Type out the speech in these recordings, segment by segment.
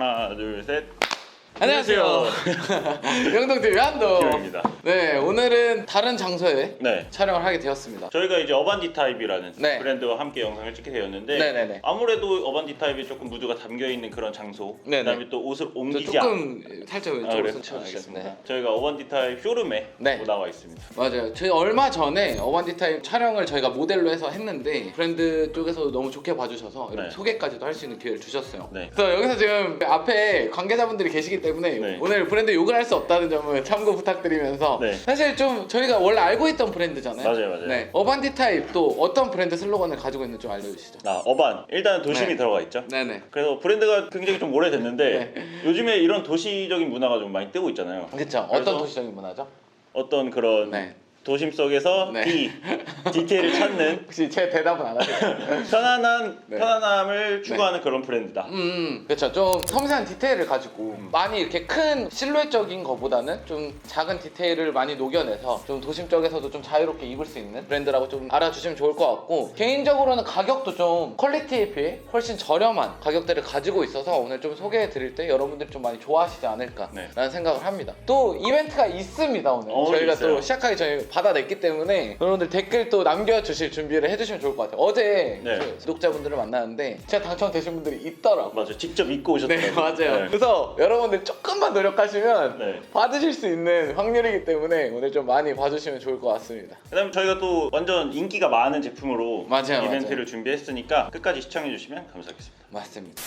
하나, 둘, 셋. 안녕하세요. 영동TV 한도. 기영입니다. 네, 오늘은 다른 장소에 네. 촬영을 하게 되었습니다. 저희가 이제 어반디 타입이라는 네. 브랜드와 함께 영상을 찍게 되었는데 네네네. 아무래도 어반디 타입에 조금 무드가 담겨 있는 그런 장소, 네네. 그다음에 또 옷을 저 옮기자. 조금 살짝 아, 왼쪽으로 그래요? 서주시죠. 알겠습니다. 네. 저희가 어반디 타입 쇼룸에 네. 뭐 나와 있습니다. 맞아요. 저희 얼마 전에 어반디 타임 촬영을 저희가 모델로 해서 했는데 브랜드 쪽에서 너무 좋게 봐주셔서 이렇게 네. 소개까지도 할 수 있는 기회를 주셨어요. 네. 그래서 여기서 지금 앞에 관계자분들이 계시기 때문에 네. 오늘 브랜드 욕을 할 수 없다는 점을 참고 부탁드리면서 네. 사실 좀 저희가 원래 알고 있던 브랜드잖아요. 맞아요, 맞아요. 네. 어반디 타입 또 어떤 브랜드 슬로건을 가지고 있는지 좀 알려주시죠. 아, 어반. 일단 도심이 네. 들어가 있죠. 네네. 그래서 브랜드가 굉장히 좀 오래됐는데 요즘에 이런 도시적인 문화가 좀 많이 뜨고 있잖아요. 그렇죠. 그래서- 어떤 도시적인 문화죠? 어떤 그런 네. 도심 속에서 네. 디 디테일을 찾는 혹시 제 대답은 안 하세요? 편안한 네. 편안함을 추구하는 그런 브랜드다. 음, 그렇죠. 좀 섬세한 디테일을 가지고 많이 이렇게 큰 실루엣적인 거보다는 좀 작은 디테일을 많이 녹여내서 좀 도심 쪽에서도 좀 자유롭게 입을 수 있는 브랜드라고 좀 알아주시면 좋을 것 같고 개인적으로는 가격도 좀 퀄리티에 비해 훨씬 저렴한 가격대를 가지고 있어서 오늘 좀 소개해 드릴 때 여러분들이 좀 많이 좋아하시지 않을까라는 네. 생각을 합니다. 또 이벤트가 있습니다 오늘. 어, 저희가 있어요. 또 시작하기 전에 받아냈기 때문에 여러분들 댓글 또 남겨주실 준비를 해주시면 좋을 것 같아요. 어제 네. 그 구독자분들을 만났는데 진짜 당첨되신 분들이 있더라고요. 맞아, 직접 입고 네 오셨더라고요. 맞아요. 그래서 여러분들 조금만 노력하시면 네. 받으실 수 있는 확률이기 때문에 오늘 좀 많이 봐주시면 좋을 것 같습니다. 그다음 저희가 또 완전 인기가 많은 제품으로 맞아요, 이벤트를 맞아요. 준비했으니까 끝까지 시청해 주시면 감사하겠습니다. 맞습니다.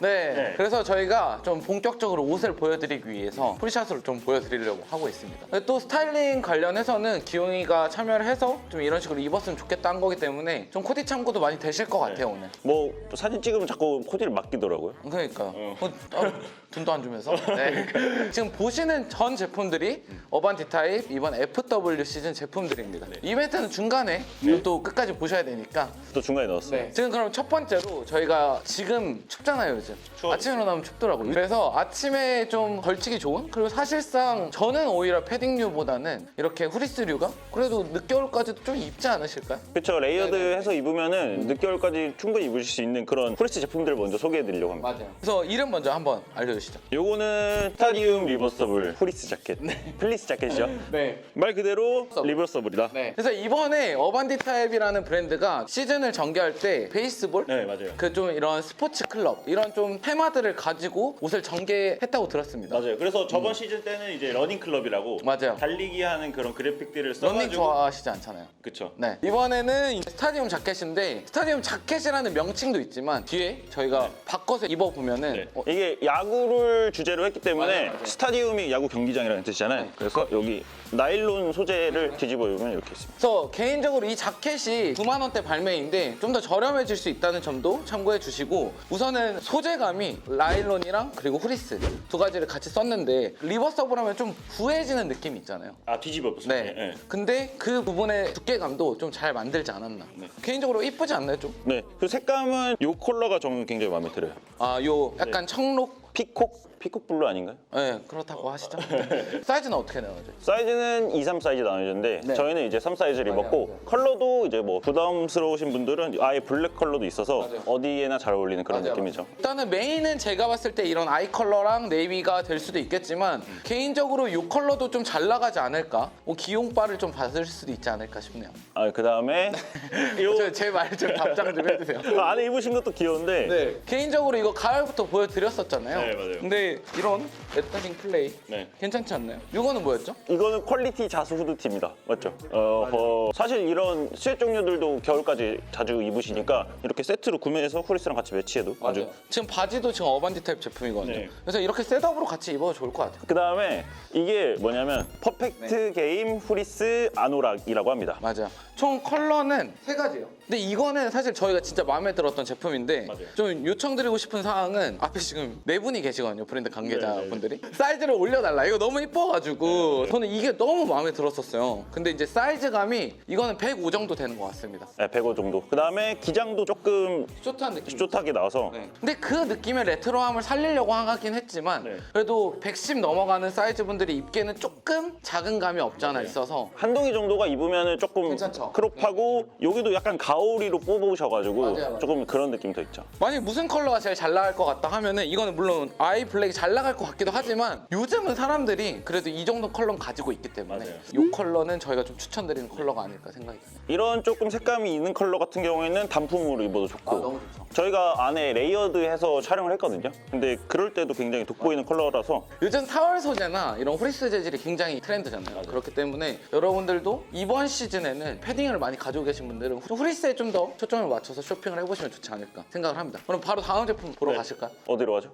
네, 네. 그래서 저희가 좀 본격적으로 옷을 보여드리기 위해서 프리샷으로 좀 보여드리려고 하고 있습니다. 또 스타일링 관련해서는 기용이가 참여를 해서 좀 이런 식으로 입었으면 좋겠다 한 거기 때문에 좀 코디 참고도 많이 되실 것 같아요 오늘. 뭐 사진 찍으면 자꾸 코디를 맡기더라고요. 그러니까요. 어. 어, 아, 돈도 안 주면서. 네. 지금 보시는 전 제품들이 어반티 타입 이번 FW 시즌 제품들입니다. 이벤트는 중간에 네. 또 끝까지 보셔야 되니까. 또 중간에 넣었어요. 네. 지금 그럼 첫 번째로 저희가 지금 춥잖아요 요즘. 추워요. 아침에 일어나면 춥더라고요. 그래서 아침에 좀 걸치기 좋은 그리고 사실상 저는 오히려 패딩류보다는 이렇게 후리스류가 그래도 늦겨울까지도 좀 입지 않으실까요? 그렇죠. 레이어드 네네. 해서 입으면은 늦겨울까지 충분히 입으실 수 있는 그런 프레스 제품들을 먼저 소개해 드리려고 합니다. 맞아요. 그래서 이름 먼저 한번 알려주시죠. 요거는 스타디움 리버서블 프리스 자켓. 플리스 자켓이죠. 네. 말 그대로 리버서블이다. 네. 그래서 이번에 어반디 타입이라는 브랜드가 시즌을 전개할 때 베이스볼 네, 맞아요. 그 좀 이런 스포츠 클럽 이런 좀 테마들을 가지고 옷을 전개했다고 들었습니다. 맞아요. 그래서 저번 시즌 때는 이제 러닝 클럽이라고 음. 맞아요. 달리기 하는 그런 그래픽들을 런닝 써가지고 좋아하시지 않잖아요. 그쵸. 네. 이번에는 이 스타디움 자켓인데 스타디움 자켓이라는 명칭도 있지만 뒤에 저희가 바꿔서 입어 보면은 네. 어, 이게 야구 를 주제로 했기 때문에 맞아요, 맞아요. 스타디움이 야구 경기장이라는 뜻이잖아요. 네. 그래서 여기 나일론 소재를 뒤집어 입으면 이렇게 있습니다. 그래서 개인적으로 이 자켓이 9만 원대 발매인데 좀 더 저렴해질 수 있다는 점도 참고해 주시고 우선은 소재감이 라일론이랑 그리고 후리스 두 가지를 같이 썼는데 리버서블 하면 좀 부해지는 느낌이 있잖아요. 아 뒤집어 입었어요. 네. 네. 근데 그 부분의 두께감도 좀 잘 만들지 않았나. 네. 개인적으로 이쁘지 않나요 좀? 네. 그 색감은 요 컬러가 저는 굉장히 마음에 들어요. 아, 요 약간 청록. 피콕 피콕 블루 아닌가요? 네, 그렇다고 하시죠. 사이즈는 어떻게 나오죠? 사이즈는 2, 3 사이즈 나눠졌는데 네. 저희는 이제 3 사이즈를 입었고 맞아요. 컬러도 이제 뭐 부담스러우신 분들은 아예 블랙 컬러도 있어서 맞아요. 어디에나 잘 어울리는 그런 맞아요, 느낌이죠. 일단은 메인은 제가 봤을 때 이런 아이 컬러랑 네이비가 될 수도 있겠지만 개인적으로 이 컬러도 좀 잘 나가지 않을까? 뭐 기용바를 좀 받을 수도 있지 않을까 싶네요. 아 그다음에 요 제말 좀 답장 좀 해주세요. 그 안에 입으신 것도 귀여운데 네. 개인적으로 이거 가을부터 보여드렸었잖아요. 네, 맞아요. 근데 이런 레터링 플레이 네. 괜찮지 않나요? 이거는 뭐였죠? 이거는 퀄리티 자수 후드티입니다. 맞죠? 어, 어, 사실 이런 스웨트 종류들도 겨울까지 자주 입으시니까 이렇게 세트로 구매해서 후리스랑 같이 매치해도 아주 지금 바지도 지금 어반디 타입 제품이거든요. 네. 그래서 이렇게 셋업으로 같이 입어도 좋을 것 같아요. 그 다음에 이게 뭐냐면 퍼펙트 게임 후리스 아노락이라고 합니다. 맞아 요. 총 컬러는 세 가지예요. 근데 이거는 사실 저희가 진짜 마음에 들었던 제품인데 맞아요. 좀 요청드리고 싶은 사항은 앞에 지금 네 분이 계시거든요. 브랜드 네, 관계자분들이 사이즈를 올려달라. 이거 너무 이뻐가지고 저는 이게 너무 마음에 들었었어요. 근데 이제 사이즈감이 이거는 105 정도 되는 것 같습니다. 네, 105 정도. 그 다음에 기장도 조금 숏한 느낌. 숏하게 나와서 네. 근데 그 느낌의 레트로함을 살리려고 하긴 했지만 네. 그래도 110 넘어가는 사이즈 분들이 입기에는 조금 작은 감이 없지 않아. 있어서 한 동이 정도가 입으면은 조금 괜찮죠? 크롭하고 여기도 약간 가오리로 뽑으셔가지고 맞아요, 맞아요. 조금 그런 느낌 더 있죠. 만약 무슨 컬러가 제일 잘 나갈 것 같다 하면은 이거는 물론 아이 블랙이 잘 나갈 것 같기도 하지만 요즘은 사람들이 그래도 이 정도 컬러는 가지고 있기 때문에 맞아요. 이 컬러는 저희가 좀 추천드리는 컬러가 아닐까 생각이 드네요. 이런 조금 색감이 있는 컬러 같은 경우에는 단품으로 입어도 좋고 아, 너무 좋죠. 저희가 안에 레이어드해서 촬영을 했거든요. 근데 그럴 때도 굉장히 돋보이는 컬러라서 요즘 타월 소재나 이런 후리스 재질이 굉장히 트렌드잖아요. 그렇기 때문에 여러분들도 이번 시즌에는 패딩 을 많이 가지고 계신 분들은 후리스에 좀 더 초점을 맞춰서 쇼핑을 해보시면 좋지 않을까 생각을 합니다. 그럼 바로 다음 제품 보러 네. 가실까요? 어디로 가죠?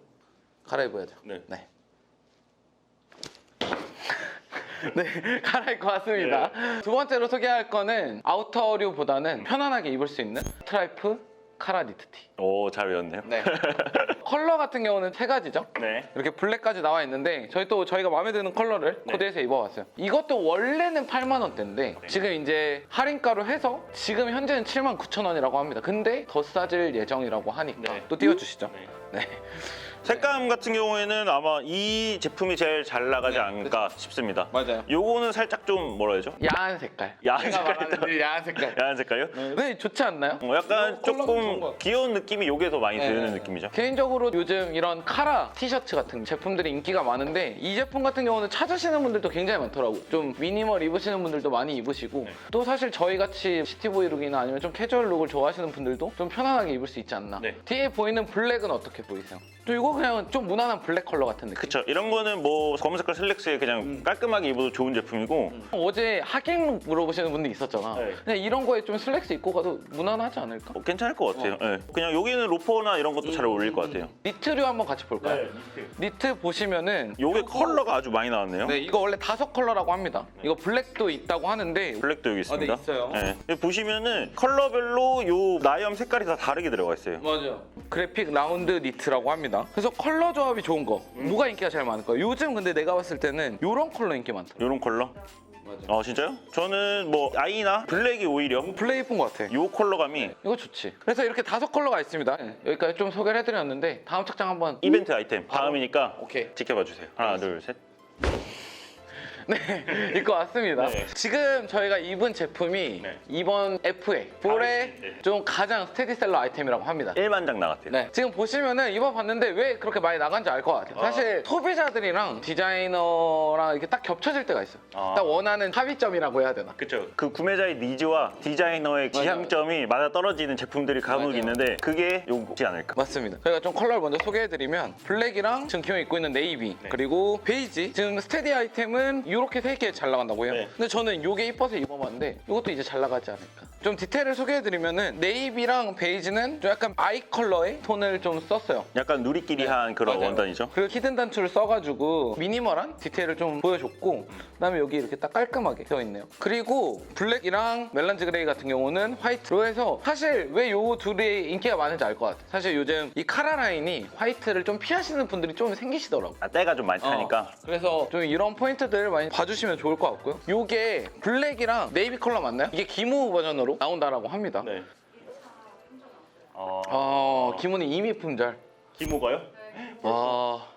갈아입어야죠. 네. 네. 네, 갈아입고 왔습니다. 두 번째로 소개할 거는 아우터류보다는 편안하게 입을 수 있는 스트라이프 카라 니트티. 오, 잘 외웠네요. 네. 컬러 같은 경우는 세 가지죠. 네. 이렇게 블랙까지 나와 있는데 저희 또 저희가 마음에 드는 컬러를 네. 코디해서 입어봤어요. 이것도 원래는 8만 원대인데 지금 이제 할인가로 해서 지금 현재는 7만 9천 원이라고 합니다. 근데 더 싸질 예정이라고 하니까 네. 또 띄워주시죠. 네. 네. 색감 같은 경우에는 아마 이 제품이 제일 잘 나가지 네, 않을까 싶습니다. 맞아요. 요거는 살짝 좀 뭐라 해야죠? 야한 색깔. 야한 제가 색깔 말하는 그 야한 색깔. 야한 색깔요? 네, 좋지 않나요? 어, 약간 컬러는 좋은 것 조금 같아요. 귀여운 느낌이 요게 더 많이 드는 네. 느낌이죠. 개인적으로 요즘 이런 카라 티셔츠 같은 제품들이 인기가 많은데 이 제품 같은 경우는 찾으시는 분들도 굉장히 많더라고. 좀 미니멀 입으시는 분들도 많이 입으시고 네. 또 사실 저희 같이 시티보이 룩이나 아니면 좀 캐주얼 룩을 좋아하시는 분들도 좀 편안하게 입을 수 있지 않나. 네. 뒤에 보이는 블랙은 어떻게 보이세요? 또 이거 그냥 좀 무난한 블랙 컬러 같은 느낌. 그쵸. 이런 거는 뭐 검은 색깔 슬랙스에 그냥 음. 깔끔하게 입어도 좋은 제품이고 어제 하객룩 물어보시는 분도 있었잖아. 네. 그냥 이런 거에 좀 슬랙스 입고 가도 무난하지 않을까? 어, 괜찮을 것 같아요. 예. 그냥 여기는 로퍼나 이런 것도 잘 어울릴 것 같아요. 니트류 한번 같이 볼까요? 네. 니트 보시면은 요게 컬러가 아주 많이 나왔네요. 네, 이거 원래 다섯 컬러라고 합니다. 이거 블랙도 있다고 하는데 블랙도 여기 있습니다. 아, 네, 있어요. 예. 여기 보시면은 컬러별로 요 나염 색깔이 다 다르게 들어가 있어요. 맞아. 그래픽 라운드 니트라고 합니다. 그래서 컬러 조합이 좋은 거. 뭐가 인기가 제일 많을까요? 요즘 근데 내가 봤을 때는 이런 컬러 인기 많다. 요런 컬러? 맞아. 어 진짜요? 저는 뭐 아이나 블랙이 오히려 블레 이쁜 것 같아. 요 컬러감이 이거 좋지. 그래서 이렇게 다섯 컬러가 있습니다. 네, 여기까지 좀 소개를 해드렸는데 다음 착장 한번. 이벤트 아이템 다음이니까 오케이. 지켜봐 주세요. 하나, 둘, 셋. 네, 입고 왔습니다. 네. 지금 저희가 입은 제품이 네. 이번 FA 볼의 네. 좀 가장 스테디셀러 아이템이라고 합니다. 1만 장 나갔대요. 네. 지금 보시면은 입어봤는데 왜 그렇게 많이 나간지 알 것 같아요. 사실 소비자들이랑 디자이너랑 이렇게 딱 겹쳐질 때가 있어요. 아. 딱 원하는 합의점이라고 해야 되나? 그쵸. 그 구매자의 니즈와 디자이너의. 지향점이 맞아 떨어지는 제품들이 간혹 맞아요. 있는데 그게 요거지 않을까. 맞습니다. 저희가 좀 컬러를 먼저 소개해드리면 블랙이랑 지금 기존에 입고 있는 네이비 네. 그리고 베이지 지금 스테디 아이템은 이렇게 세 개 잘 나간다고 해요. 네. 근데 저는 이게 이뻐서 입어봤는데 이것도 이제 잘 나가지 않을까. 좀 디테일을 소개해드리면은 네이비랑 베이지는 좀 약간 아이 컬러의 톤을 좀 썼어요. 약간 누리끼리한 그런 네. 맞아요. 원단이죠. 그리고 히든 단추를 써가지고 미니멀한 디테일을 좀 보여줬고 그다음에 여기 이렇게 딱 깔끔하게 되어 있네요. 그리고 블랙이랑 멜란지 그레이 같은 경우는 화이트로 해서 사실 왜 요 둘이 인기가 많은지 알 것 같아요. 사실 요즘 이 카라 라인이 화이트를 좀 피하시는 분들이 좀 생기시더라고. 아, 때가 좀 많이 타니까. 어, 그래서 좀 이런 포인트들 많이 봐주시면 좋을 것 같고요. 요게 블랙이랑 네이비 컬러 맞나요? 이게 기모 버전으로 나온다라고 합니다. 네. 어... 어, 기모는 이미 품절. 기모가요? 와.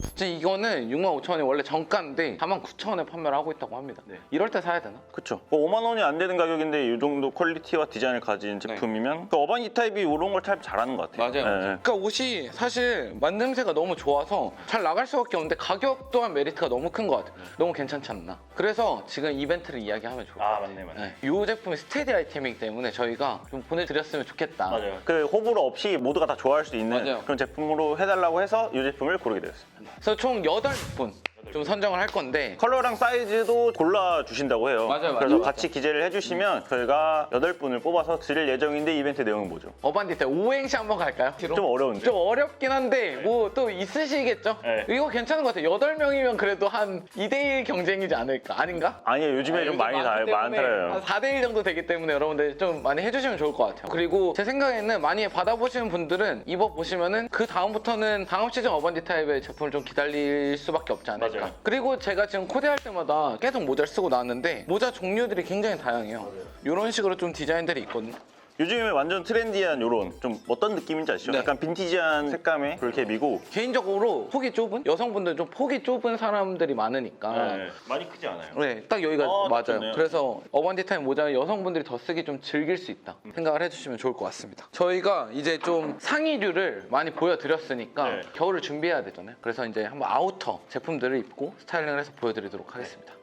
진짜 이거는 6만 5천 원이 원래 정가인데 4만 9천 원에 판매를 하고 있다고 합니다. 네. 이럴 때 사야 되나? 그쵸. 뭐 5만 원이 안 되는 가격인데 이 정도 퀄리티와 디자인을 가진 제품이면 그 어바니 타입이 이런 걸 참 잘하는 것 같아요. 네. 맞아요. 예, 예. 그러니까 옷이 사실 만듦새가 너무 좋아서 잘 나갈 수밖에 없는데 가격 또한 메리트가 너무 큰 것 같아요. 너무 괜찮지 않나? 그래서 지금 이벤트를 이야기하면 좋을 것아 같아요. 맞네 맞네. 네. 이 제품이 스테디 아이템이기 때문에 저희가 좀 보내드렸으면 좋겠다. 맞아요. 그 호불호 없이 모두가 다 좋아할 수 있는 맞아요. 그런 제품으로 해달라고 해서 이 제품을 고르게 되었습니다. 그래서 총 8분 좀 선정을 할 건데 컬러랑 사이즈도 골라 주신다고 해요. 맞아요, 그래서 맞아요. 같이 기재를 해주시면 저희가 8분을 뽑아서 드릴 예정인데 이벤트 내용은 뭐죠? 어반디테 오행시 한번 갈까요? 좀 어려운데. 좀 어렵긴 한데 뭐 또 있으시겠죠? 네. 이거 괜찮은 것 같아요. 8명이면 그래도 한 2대1 경쟁이지 않을까? 아닌가? 아니에요. 요즘에 좀 많이 다 많더라요. 한 4대1 정도 되기 때문에 여러분들 좀 많이 해주시면 좋을 것 같아요. 그리고 제 생각에는 많이 받아보시는 분들은 입어보시면은 그 다음부터는 다음 시즌 어반디 타입의 제품을 좀 기다릴 수밖에 없지 않을까. 맞아요. 그리고 제가 지금 코디할 때마다 계속 모자를 쓰고 나왔는데 모자 종류들이 굉장히 다양해요. 이런 식으로 좀 디자인들이 있거든요. 요즘에 완전 트렌디한 요런 좀 어떤 느낌인지 아시죠? 네. 약간 빈티지한 색감의 볼캡이고 개인적으로 폭이 좁은 여성분들 좀 폭이 좁은 사람들이 많으니까 네, 많이 크지 않아요. 네, 딱 여기가 어, 딱 맞아요. 좋네요. 그래서 어반디 타임 모자는 여성분들이 더 쓰기 좀 즐길 수 있다 생각을 해주시면 좋을 것 같습니다. 저희가 이제 좀 상의류를 많이 보여드렸으니까 네. 겨울을 준비해야 되잖아요. 그래서 이제 한번 아우터 제품들을 입고 스타일링을 해서 보여드리도록 하겠습니다.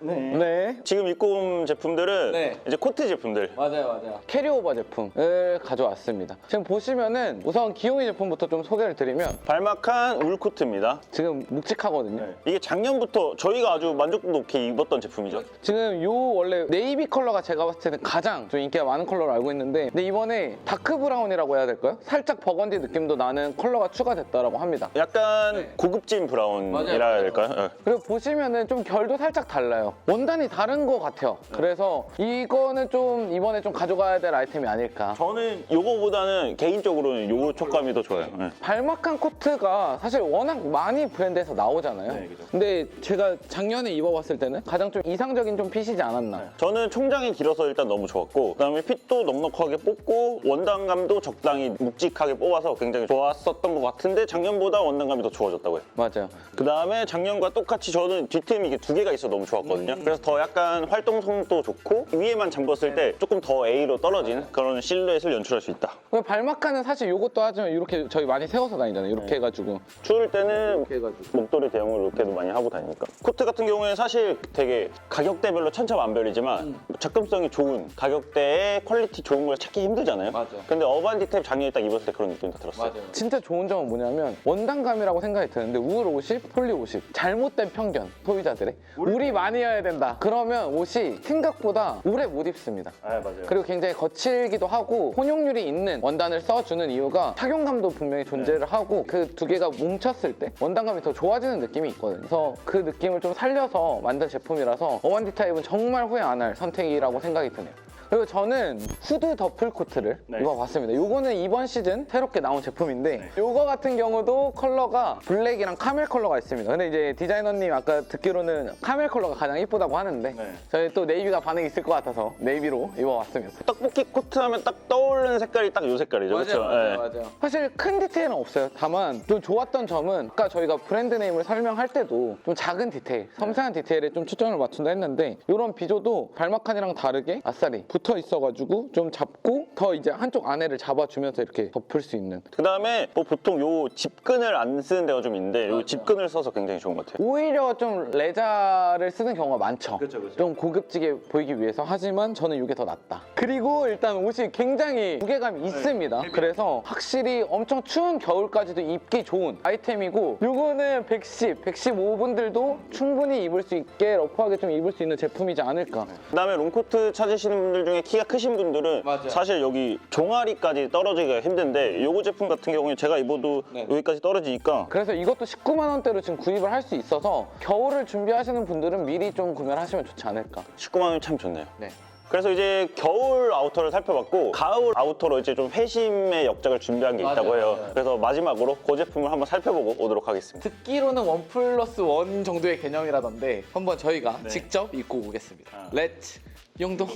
네. 지금 입고 온 제품들은 네. 이제 코트 제품들. 맞아요, 맞아요. 캐리오버 제품을 가져왔습니다. 지금 보시면은 우선 기용이 제품부터 좀 소개를 드리면 발막한 울 코트입니다. 지금 묵직하거든요. 네. 이게 작년부터 저희가 아주 만족도 높게 입었던 제품이죠. 지금 요 원래 네이비 컬러가 제가 봤을 때는 가장 좀 인기가 많은 컬러로 알고 있는데 근데 이번에 다크 브라운이라고 해야 될까요? 살짝 버건디 느낌도 나는 컬러가 추가됐다라고 합니다. 약간 네. 고급진 브라운이라 해야. 될까요? 네. 그리고 보시면은 좀 결도 살짝 달라요. 원단이 다른 것 같아요. 그래서 이거는 좀 이번에 좀 가져가야 될 아이템이 아닐까. 저는 요거보다는 개인적으로는 요 촉감이 더 좋아요. 네. 발막한 코트가 사실 워낙 많이 브랜드에서 나오잖아요. 네, 그죠. 근데 제가 작년에 입어봤을 때는 가장 좀 이상적인 좀 핏이지 않았나. 저는 총장이 길어서 일단 너무 좋았고 그다음에 핏도 넉넉하게 뽑고 원단감도 적당히 묵직하게 뽑아서 굉장히 좋았었던 것 같은데 작년보다 원단감이 더 좋아졌다고요. 맞아요. 그다음에 작년과 똑같이 저는 뒤템이 이게 두 개가 있어 너무 좋았거든요. 그래서 더 약간 활동성도 좋고 위에만 잠궜을 때 조금 더 A로 떨어진 그런 실루엣을 연출할 수 있다. 발막하는 사실 요것도 하지만 이렇게 저희 많이 세워서 다니잖아요. 이렇게 해가지고. 추울 때는. 목도리 대용으로 이렇게도 많이 하고 다니니까 코트 같은 경우에는 사실 되게 가격대별로 천차만별이지만 접근성이 좋은 가격대에 퀄리티 좋은 걸 찾기 힘들잖아요 맞아. 근데 어반 디테일 작년에 딱 입었을 때 그런 느낌이 다 들었어요 진짜 좋은 점은 뭐냐면 원단감이라고 생각이 드는데 울 50, 폴리 50 잘못된 편견 소비자들의 울이 많이 여야 된다 그러면 옷이 생각보다 오래 못 입습니다 아 맞아요 그리고 굉장히 거칠기도 하고 혼용률이 있는 원단을 써주는 이유가 착용감도 분명히 존재를 하고 그 두 개가 뭉쳤을 때 원단감이 더 좋아지는 느낌이 있거든요. 그래서 그 느낌을 좀 살려서 만든 제품이라서 어원디 타입은 정말 후회 안 할 선택이라고 생각이 드네요. 그리고 저는 후드 더플 코트를 네. 입어봤습니다. 요거는 이번 시즌 새롭게 나온 제품인데 요거 같은 경우도 컬러가 블랙이랑 카멜 컬러가 있습니다. 근데 이제 디자이너님 아까 듣기로는 카멜 컬러가 가장 이쁘다고 하는데 네. 저희 또 네이비가 반응이 있을 것 같아서 네이비로 입어봤습니다. 떡볶이 코트 하면 딱 떠오르는 색깔이 딱 요 색깔이죠 그렇죠 맞아요. 사실 큰 디테일은 없어요. 다만 좀 좋았던 점은 아까 저희가 브랜드 네임을 설명할 때도 좀 작은 디테일, 섬세한 디테일에 좀 초점을 맞춘다 했는데 이런 비조도 발막칸이랑 다르게 아싸리 붙어 있어가지고 좀 잡고 더 이제 한쪽 안에를 잡아주면서 이렇게 덮을 수 있는 그 다음에 뭐 보통 요 집근을 안 쓰는 데가 좀 있는데 요 집근을 써서 굉장히 좋은 것 같아요 오히려 좀 레자를 쓰는 경우가 많죠. 그쵸, 그쵸. 좀 고급지게 보이기 위해서 하지만 저는 이게 더 낫다. 그리고 일단 옷이 굉장히 무게감이 있습니다. 그래서 확실히 엄청 추운 겨울까지도 입기 좋은 아이템이고 요거는 110, 115분들도 충분히 입을 수 있게 러프하게 좀 입을 수 있는 제품이지 않을까. 그 다음에 롱코트 찾으시는 분들 중에 키가 크신 분들은 맞아요. 사실 여기 종아리까지 떨어지기가 힘든데 요거 제품 같은 경우에 제가 입어도 네. 여기까지 떨어지니까 그래서 이것도 19만 원대로 지금 구입을 할 수 있어서 겨울을 준비하시는 분들은 미리 좀 구매를 하시면 좋지 않을까. 19만 원이 참 좋네요. 네. 그래서 이제 겨울 아우터를 살펴봤고 가을 아우터로 이제 좀 회심의 역작을 준비한 게 맞아요, 있다고 해요. 맞아요. 그래서 마지막으로 그 제품을 한번 살펴보고 오도록 하겠습니다. 듣기로는 원 플러스 원 정도의 개념이라던데 한번 저희가 네. 직접 입고 오겠습니다. 아. 렛츠 용동.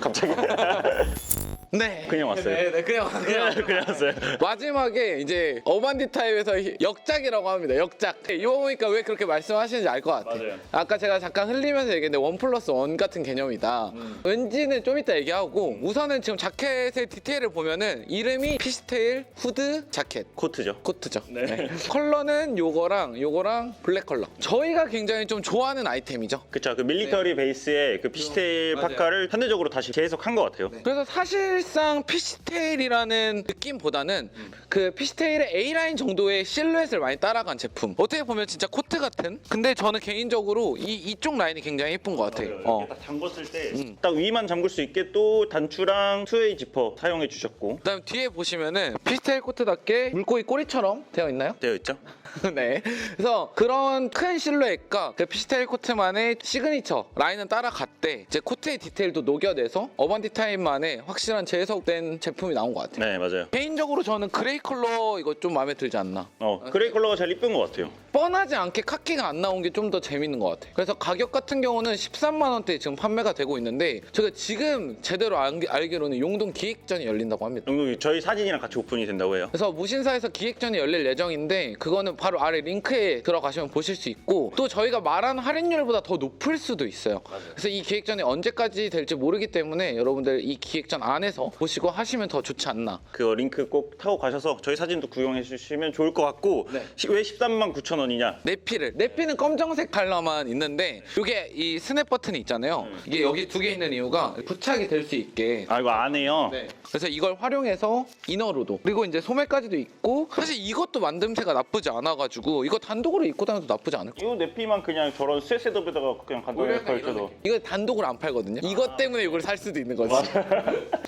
갑자기 네. 그냥 왔어요. 네, 네, 그냥 그냥. 그냥 왔어요. 마지막에 이제 어반디 타입에서 역작이라고 합니다. 역작. 입어보니까 왜 그렇게 말씀하시는지 알 것 같아요. 맞아요. 아까 제가 잠깐 흘리면서 얘기했는데 원 플러스 원 같은 개념이다. 음. 왠지는 좀 이따 얘기하고 우선은 지금 자켓의 디테일을 보면은 이름이 피시테일 후드 자켓. 코트죠. 코트죠. 네. 네. 컬러는 요거랑 요거랑 블랙 컬러. 저희가 굉장히 좀 좋아하는 아이템이죠. 그쵸. 그 밀리터리 베이스의 그 피시테일 맞아요. 파카 를 현대적으로 다시 재해석한 것 같아요. 그래서 사실상 피시테일이라는 느낌보다는 그 피시테일의 A라인 정도의 실루엣을 많이 따라간 제품. 어떻게 보면 진짜 코트 같은? 근데 저는 개인적으로 이, 이쪽 라인이 굉장히 예쁜 것 같아요. 어. 이렇게 딱 잠궜을 때 음. 딱 위만 잠글 수 있게 또 단추랑 투웨이 지퍼 사용해 주셨고 그다음 뒤에 보시면은 피스테일 코트답게 물고기 꼬리처럼 되어 있나요? 되어 있죠. 네. 그래서 그런 큰 실루엣과 그 피스테일 코트만의 시그니처 라인은 따라갔대. 이제 코트의 디 테일도 녹여내서 어반디 타임만의 확실한 재해석된 제품이 나온 것 같아요. 네 맞아요. 개인적으로 저는 그레이 컬러 이거 좀 마음에 들지 않나. 어 그레이 컬러가 제일 이쁜 것 같아요. 뻔하지 않게 카키가 안 나온 게 좀 더 재밌는 것 같아요. 그래서 가격 같은 경우는 13만 원대에 지금 판매가 되고 있는데 제가 지금 제대로 알, 알기로는 용동 기획전이 열린다고 합니다. 영동이 저희 사진이랑 같이 오픈이 된다고 해요. 그래서 무신사에서 기획전이 열릴 예정인데 그거는 바로 아래 링크에 들어가시면 보실 수 있고 또 저희가 말한 할인율보다 더 높을 수도 있어요. 그래서 이 기획전이 언제까지 될지 모르기 때문에 여러분들 이 기획전 안에서 보시고 하시면 더 좋지 않나. 그 링크 꼭 타고 가셔서 저희 사진도 구경해 주시면 좋을 것 같고 네. 시- 왜 13만 9천 원이냐? 내피를 내피는 검정색 컬러만 있는데 이게 이 스냅 버튼이 있잖아요. 이게 여기 두 개 있는 이유가 부착이 될 수 있게 아 이거 안 해요. 네. 그래서 이걸 활용해서 이너로도 그리고 이제 소매까지도 있고 사실 이것도 만듦새가 나쁘지 않아가지고 이거 단독으로 입고 다녀도 나쁘지 않을 거예요. 이 내피만 그냥 저런 스웨셋업에다가 그냥 간단하게 걸쳐도 이거 단독으로 안 팔거든요. 이것 때문에 이걸 살 수도 있는 거지.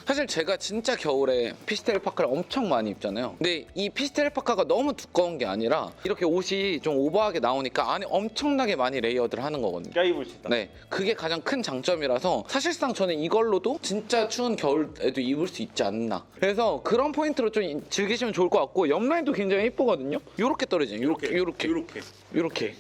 사실 제가 진짜 겨울에 피스텔 파카를 엄청 많이 입잖아요. 근데 이 피스텔 파카가 너무 두꺼운 게 아니라 이렇게 옷이 좀 오버하게 나오니까 안에 엄청나게 많이 레이어드를 하는 거거든요. 껴입을 수 있다. 네, 그게 가장 큰 장점이라서 사실상 저는 이걸로도 진짜 추운 겨울에도 입을 수 있지 않나. 그래서 그런 포인트로 좀 즐기시면 좋을 것 같고 옆라인도 굉장히 예쁘거든요. 요렇게 떨어지요. 요렇게, 요렇게, 이렇게. 요렇게,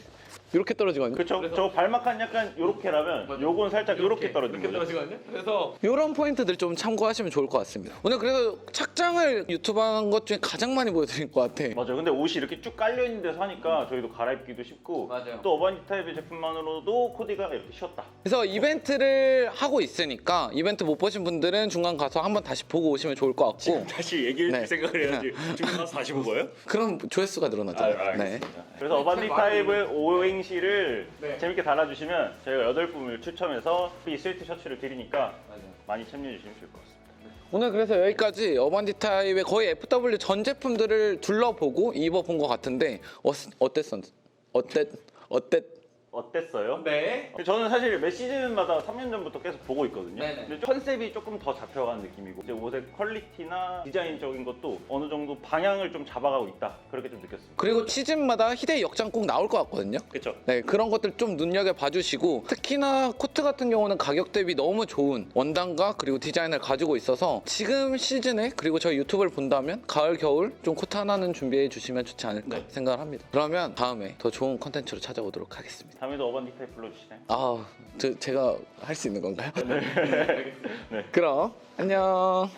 요렇게 떨어지거든요. 그렇죠. 저 발막한 약간 요렇게라면 요건 살짝 요렇게 떨어지는 거죠. 떨어지거든요. 그래서 이런 포인트들 좀 참고하시면 좋을 것 같습니다. 오늘 그래서 착장을 유튜브 한 것 중에 가장 많이 보여드린 것 같아. 맞아요. 근데 옷이 이렇게 쭉 깔려 있는 데서 하니까 저희도 갈아입기도 쉽고 맞아요. 또 어바니 타입의 제품만으로도 코디가 이렇게 쉬웠다. 그래서 이벤트를 하고 있으니까 이벤트 못 보신 분들은 중간 가서 한번 다시 보고 오시면 좋을 것 같고 다시 얘기를 네. 생각을 해야지. 지금 가서 다시 본 거예요? 그럼 조회수가 늘어나죠. 네. 그래서 어바니 타입의 오행 시를 네. 재밌게 달아주시면 저희가 여덟 분을 추첨해서 이 스웨트 셔츠를 드리니까 많이 참여해 주시면 좋을 것 같습니다. 오늘 그래서 여기까지 어반디 타입의 거의 FW 전 제품들을 둘러보고 입어본 것 같은데 어, 어땠어? 어땠? 어땠? 어땠어요? 네. 저는 사실 매 시즌마다 3년 전부터 계속 보고 있거든요. 네네. 근데 컨셉이 조금 더 잡혀가는 느낌이고 이제 옷의 퀄리티나 디자인적인 것도 어느 정도 방향을 좀 잡아가고 있다. 그렇게 좀 느꼈습니다. 그리고 시즌마다 희대 역장 꼭 나올 것 같거든요. 그렇죠. 네, 그런 것들 좀 눈여겨 봐주시고 특히나 코트 같은 경우는 가격 대비 너무 좋은 원단과 그리고 디자인을 가지고 있어서 지금 시즌에 그리고 저희 유튜브를 본다면 가을 겨울 좀 코트 하나는 준비해 주시면 좋지 않을까 네. 생각을 합니다. 그러면 다음에 더 좋은 컨텐츠로 찾아오도록 하겠습니다. 다음에도 어반디 타입 불러주시나요? 아, 저, 제가 할 수 있는 건가요? 네. 그럼 안녕.